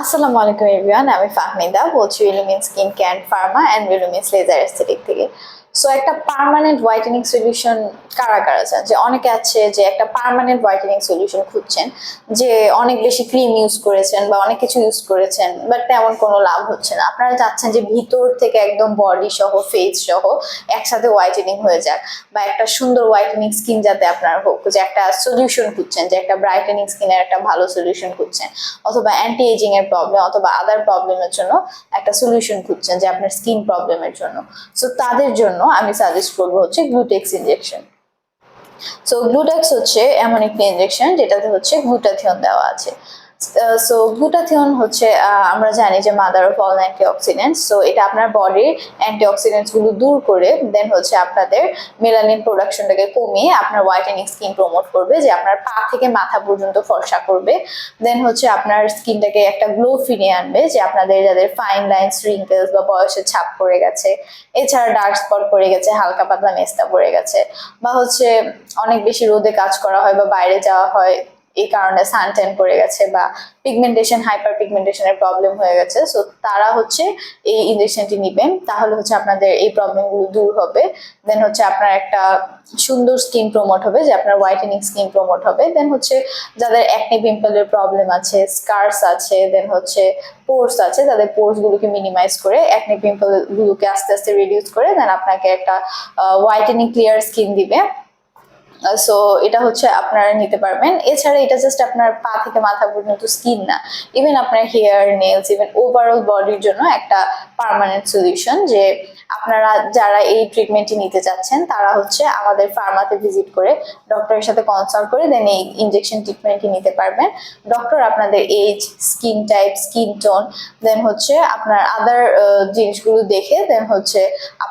আসসালামু আলাইকুম এভরিওয়ান আমি ফাহমিদা, বলছি উইলুমিন স্কিন ক্যান্ড ফার্মা অ্যান্ড উইলুমিন্স লেজার এস্থেটিক থেকে। সো একটা পার্মানেন্ট হোয়াইটেনিং সলিউশন কারা কারা চান যে অনেকে আছে যে একটা পার্মানেন্ট হোয়াইটেনিং সলিউশন খুঁজছেন, যে অনেক বেশি ক্রিম ইউজ করেছেন বা অনেক কিছু ইউজ করেছেন বাট তেমন কোনো লাভ হচ্ছে না। আপনারা চাচ্ছেন যে ভিতর থেকে একদম বডি সহ ফেস সহ একসাথে হোয়াইটেনিং হয়ে যাক বা একটা সুন্দর হোয়াইটেনিং স্কিন যাতে আপনার হোক, যে একটা সলিউশন খুঁজছেন, যে একটা ব্রাইটেনিং স্কিনের একটা ভালো সলিউশন খুঁজছেন, অথবা অ্যান্টি এজিং এর প্রবলেম অথবা আদার প্রবলেমের জন্য একটা সলিউশন খুঁজছেন যে আপনার স্কিন প্রবলেমের জন্য। সো তাদের জন্য আমি সাজেস্ট করব হচ্ছে গ্লুটেক্স ইঞ্জেকশন সো গ্লুটেক্স হচ্ছে এমন একটি ইঞ্জেকশন যেটাতে হচ্ছে গ্লুটাথিয়ন দেওয়া আছে। সো গ্লুটাথিয়ন হচ্ছে আমরা জানি যে mother of all antioxidants so এটা আপনার বডির অ্যান্টিঅক্সিডেন্টসগুলো দূর করে দেন হচ্ছে আপনাদের মেলানিন প্রোডাকশনটাকে কমিয়ে আপনার হোয়াইটেনিং স্কিন প্রমোট করবে, যে আপনার পা থেকে মাথা পর্যন্ত ফর্সা করবে। দেন হচ্ছে আপনার স্কিনটাকে একটা গ্লো ফিরিয়ে আনবে, যে আপনাদের যাদের ফাইন লাইন্স রিঙ্কেলস বা বয়সের ছাপ পড়ে গেছে, এছাড়া ডার্ক স্পট পড়ে গেছে, হালকা পাতলা মেস্তা পড়ে গেছে, বা হচ্ছে অনেক বেশি রোদে কাজ করা হয় বা বাইরে যাওয়া হয় এই কারণে সানটেন পড়ে গেছে বা পিগমেন্টেশন হাইপার পিগমেন্টেশনের প্রবলেম হয়ে গেছে। সো তারা হচ্ছে এই ইনজেকশনটি নিবেন, তাহলে হচ্ছে আপনাদের এই প্রবলেমগুলো দূর হবে। দেন হচ্ছে আপনার একটা সুন্দর স্কিন প্রমোট হবে, যে আপনার হোয়াইটেনিং স্কিন প্রমোট হবে। দেন হচ্ছে যাদের অ্যাকনে পিম্পলের প্রবলেম আছে স্কার্স আছে দেন হচ্ছে পোর্স আছে, তাদের পোর্স গুলোকে মিনিমাইজ করে অ্যাকনে পিম্পল গুলোকে আস্তে আস্তে রিডিউস করে দেন আপনাকে একটা হোয়াইটেনিং ক্লিয়ার স্কিন দিবে। সো এটা হচ্ছে আপনারা নিতে পারবেন। এছাড়া এটা জাস্ট আপনার পা থেকে মাথা পর্যন্ত স্কিন না। ইভেন আপনার হেয়ার নেলস ইভেন ওভারঅল বডির জন্য একটা পার্মানেন্ট সলিউশন যে আপনারা যারা এই ট্রিটমেন্টটি নিতে চাচ্ছেন, তারা হচ্ছে আমাদের ফার্মাতে ভিজিট করে ডক্টরের সাথে কনসাল্ট করে দেন এই ইনজেকশন ট্রিটমেন্টটি নিতে পারবেন। ডক্টর আপনাদের age skin type skin tone then হচ্ছে আপনার আদার জিনিসগুলো দেখে দেন হচ্ছে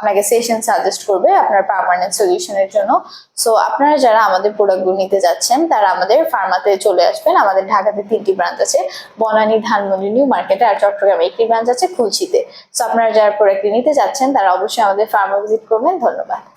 আপনাকে সেশন সাজেস্ট করবে আপনার পার্মানেন্ট সলিউশনের জন্য। সো আপনারা যারা আমাদের প্রোডাক্টগুলো নিতে যাচ্ছেন, তারা আমাদের ফার্মাতে চলে আসবেন। আমাদের ঢাকাতে তিনটি ব্রাঞ্চ আছে। বনানী, ধানমন্ডি, নিউ মার্কেটে আর চট্টগ্রামে একটি ব্রাঞ্চ আছে খুলশিতে। সো আপনারা যারা প্রোডাক্টটি নিতে যাচ্ছেন, তারা অবশ্যই আমাদের ফার্মা ভিজিট করবেন। ধন্যবাদ।